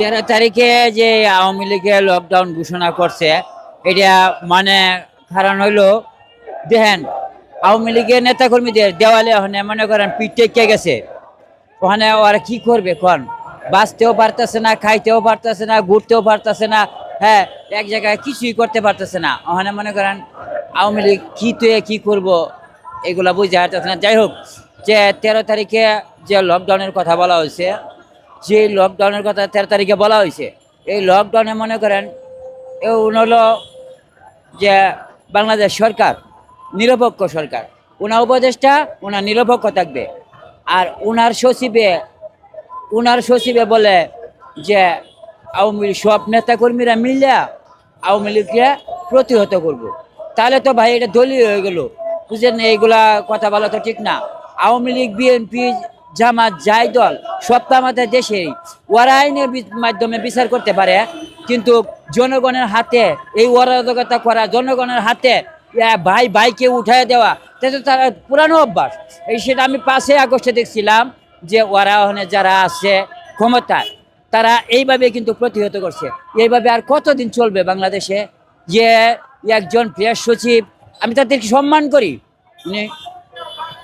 তেরো তারিখে যে আওয়ামী লীগে লকডাউন ঘোষণা করছে, এটা মানে কারণ হইল, দেখেন, আওয়ামী লীগের নেতাকর্মীদের দেওয়ালে ওখানে মনে করেন পিঠ গেছে। ওখানে ওরা কি করবে কোন? বাঁচতেও পারতেছে না, খাইতেও পারতেছে না, ঘুরতেও পারতেছে না হ্যাঁ এক জায়গায় কিছুই করতে পারতেছে না। ওখানে মনে করেন আওয়ামী লীগ কি তুই, কি করব, এগুলা বুঝতে পারতেছে না। যাই হোক, যে তেরো তারিখে যে লকডাউনের কথা বলা হয়েছে যে লকডাউনের কথা তেরো তারিখে বলা হয়েছে, এই লকডাউনে মনে করেন এ হলো যে বাংলাদেশ সরকার, নিরপেক্ষ সরকার। ওনার উপদেষ্টা ওনার নিরপেক্ষ থাকবে। আর ওনার সচিবে ওনার সচিবে বলে যে আওয়ামী লীগ সব নেতাকর্মীরা মিলিয়া আওয়ামী লীগকে প্রতিহত করব। তাহলে তো ভাই এটা দলীয় হয়ে গেল। বুঝলেন এইগুলা কথা বলা তো ঠিক না। আওয়ামী লীগ, বিএনপি জামাত যাই দল সব তো আমাদের দেশেই ওরা আইনের মাধ্যমে বিচার করতে পারে, কিন্তু জনগণের হাতে এই অরাজকতা করা, জনগণের হাতে ভাই, ভাইকে উঠায় দেওয়া, এটা তো তারা পুরানো অভ্যাস। এই সেটা আমি পাঁচই আগস্টে দেখছিলাম যে ওরা ওখানে যারা আছে ক্ষমতায়, তারা এইভাবে কিন্তু প্রতিহত করছে। এইভাবে আর কতদিন চলবে বাংলাদেশে? যে একজন প্রেস সচিব, আমি তাদেরকে সম্মান করি।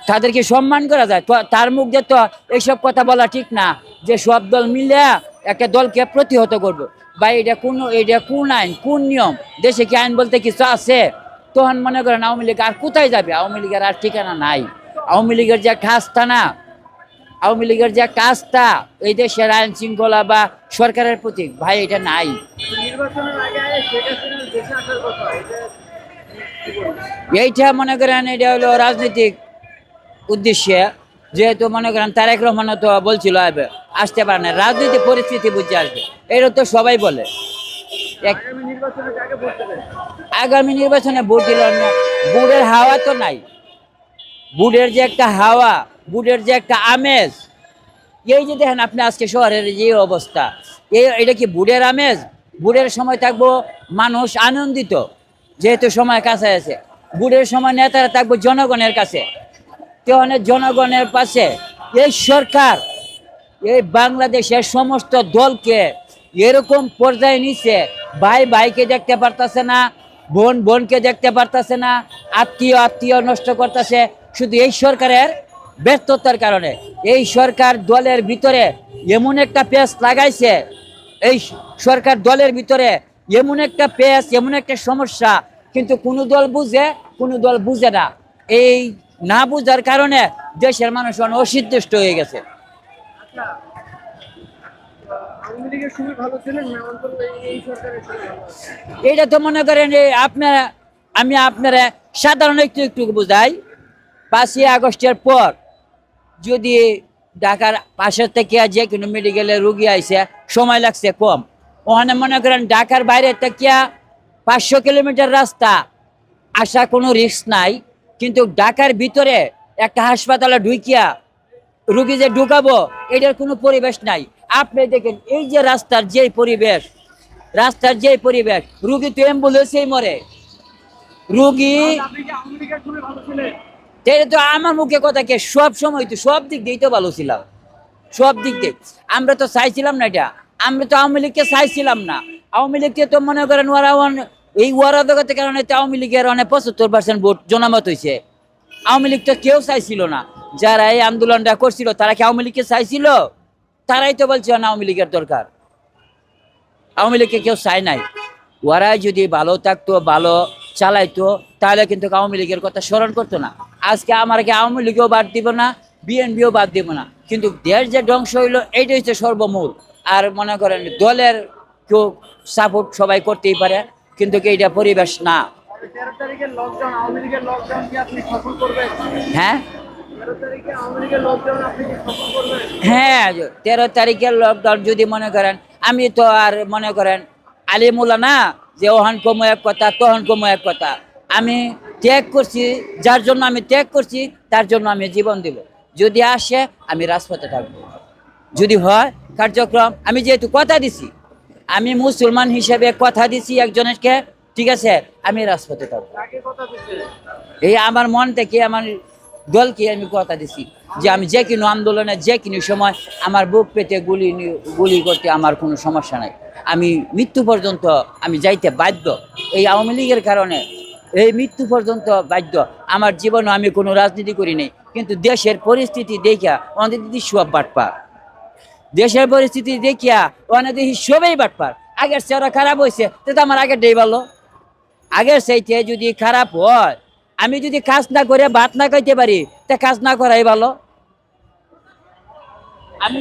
তাদেরকে সম্মান করা যায়। তার মুখ দিয়ে তো এইসব কথা বলা ঠিক না যে সব দল মিলে একটা দলকে প্রতিহত করব। বা এটা কোন এটা কোন আইন, কোন নিয়ম? দেশে কি আইন বলতে কিছু আছে? তখন মনে করেন আওয়ামী লীগ আর কোথায় যাবে? আওয়ামী লীগের আর ঠিকানা নাই। আওয়ামী লীগের যে খাস্তা না, আওয়ামী লীগের যে কাজটা এই দেশের আইন শৃঙ্খলা বা সরকারের প্রতি, ভাই, এটা নাই? এইটা মনে করেন এটা হলো রাজনৈতিক উদ্দেশ্যে যেহেতু মনে করেন তারেক রহমান তো বলছিল আবে আসতে পারে না রাজনৈতিক পরিস্থিতি বুঝে আসবে। এটা তো সবাই বলে। আগামী নির্বাচনে ভোট দিল বুড়ের হাওয়া তো নাই। বুড়ের যে একটা হাওয়া বুড়ের যে একটা আমেজ। এই যে দেখেন আপনি আজকে শহরের যে অবস্থা এই এটা কি বুড়ের আমেজ? বুড়ের সময় থাকব মানুষ আনন্দিত যেহেতু সময় কাছে আছে। বুড়ের সময় নেতারা থাকব জনগণের কাছে। তেমন জনগণের পাশে। এই সরকার, এই বাংলাদেশের সমস্ত দলকে এরকম পর্যায়ে নিচ্ছে ভাই ভাইকে দেখতে পারতাছে না, বোন বোনকে দেখতে পারতাছে না, আত্মীয় আত্মীয় নষ্ট করতেছে। শুধু এই সরকারের ব্যর্থতার কারণে। এই সরকার দলের ভিতরে এমন একটা পেস লাগাইছে, এই সরকার দলের ভিতরে এমন একটা পেস এমন একটা সমস্যা। কিন্তু কোনো দল বুঝে, কোনো দল বুঝে না। এই না বুঝার কারণে দেশের মানুষ অসন্তুষ্ট হয়ে গেছে। আচ্ছা? এটা তো মনে করেন আপনারা আমি আপনারা সাধারণ একটু একটু বুঝাই। পাঁচই আগস্টের পর যদি ঢাকার পাশের থেকে যে কোনো মেডিকেলে রুগী আইসে সময় লাগছে কম। ওখানে মনে করেন ঢাকার বাইরে থেকে পাঁচশো কিলোমিটার রাস্তা আসা কোনো রিস্ক নাই। কিন্তু ঢাকার ভিতরে একটা হাসপাতালে ঢুকিয়া রুগী যে ঢুকাবো এটার কোনো পরিবেশ নাই। আপনি দেখেন এই যে রাস্তার যে পরিবেশ রাস্তার যে পরিবেশ রুগী তো অ্যাম্বুলেন্সেই মরে। রুগী তো আমার মুখে কথা কে সব সময় তো সব দিক দিয়েই তো ভালো ছিলাম। সব দিক দিয়ে। আমরা তো চাইছিলাম না এটা। আমরা তো আওয়ামী লীগকে চাইছিলাম না। আওয়ামী লীগকে তো মনে করেন ওরা এই ওরাদগতের কারণে আওয়ামী লীগের অনেক পঁচাত্তর পার্সেন্ট ভোট জনামত হয়েছে আওয়ামী লীগ তো কেউ চাইছিল না। যারা এই আন্দোলনটা করছিল, তারা কি আওয়ামী লীগকে চাইছিল? তারাই তো বলছে না আওয়ামী লীগের দরকার। আওয়ামী লীগকে কেউ চায় নাই। ওরাই যদি ভালো থাকতো, ভালো চালাইতো, তাহলে কিন্তু আওয়ামী লীগের কথা স্মরণ করতো না। আজকে আমাকে আওয়ামী লীগও বাদ দিব না, বিএনপিও বাদ দিব না। কিন্তু দেশ যে ধ্বংস হইল, এইটাই হচ্ছে সর্বমূল। আর মনে করেন দলের কেউ সাপোর্ট সবাই করতেই পারে। কিন্তু কি এটা পরিবেশ না? করবেন? হ্যাঁ? তেরো হ্যাঁ তেরো তারিখের লকডাউন যদি মনে করেন আমি তো আর মনে করেন আলিমুলা না যে ওহান কমো এক কথা তহন কমো এক কথা। আমি ত্যাগ করছি যার জন্য আমি ত্যাগ করছি তার জন্য আমি জীবন দিব। যদি আসে আমি রাজপথে থাকব। যদি হয় কার্যক্রম আমি যেহেতু কথা দিছি আমি মুসলমান হিসেবে কথা দিছি একজনকে ঠিক আছে? আমি রাজপথে থাকব এই আমার মন থেকে আমার দলকে আমি কথা দিছি যে আমি যে কোনো আন্দোলনে যে কোনো সময় আমার বুক পেতে গুলি গুলি করতে আমার কোনো সমস্যা নাই। আমি মৃত্যু পর্যন্ত আমি যাইতে বাধ্য। এই আওয়ামী লীগের কারণে এই মৃত্যু পর্যন্ত বাধ্য। আমার জীবনে আমি কোনো রাজনীতি করি নাই কিন্তু দেশের পরিস্থিতি দেখা আমাদের দিদি সব বাটপার দেশের পরিস্থিতি দেখিয়া ওখানে দেখি সবই বাটপার। আগের সে ওরা খারাপ হয়েছে তো আমার আগের ডেই ভালো। আগের চাইতে যদি খারাপ হয়, আমি যদি কাজ না করে ভাত না খাইতে পারি, তা কাজ না করাই ভালো। আমি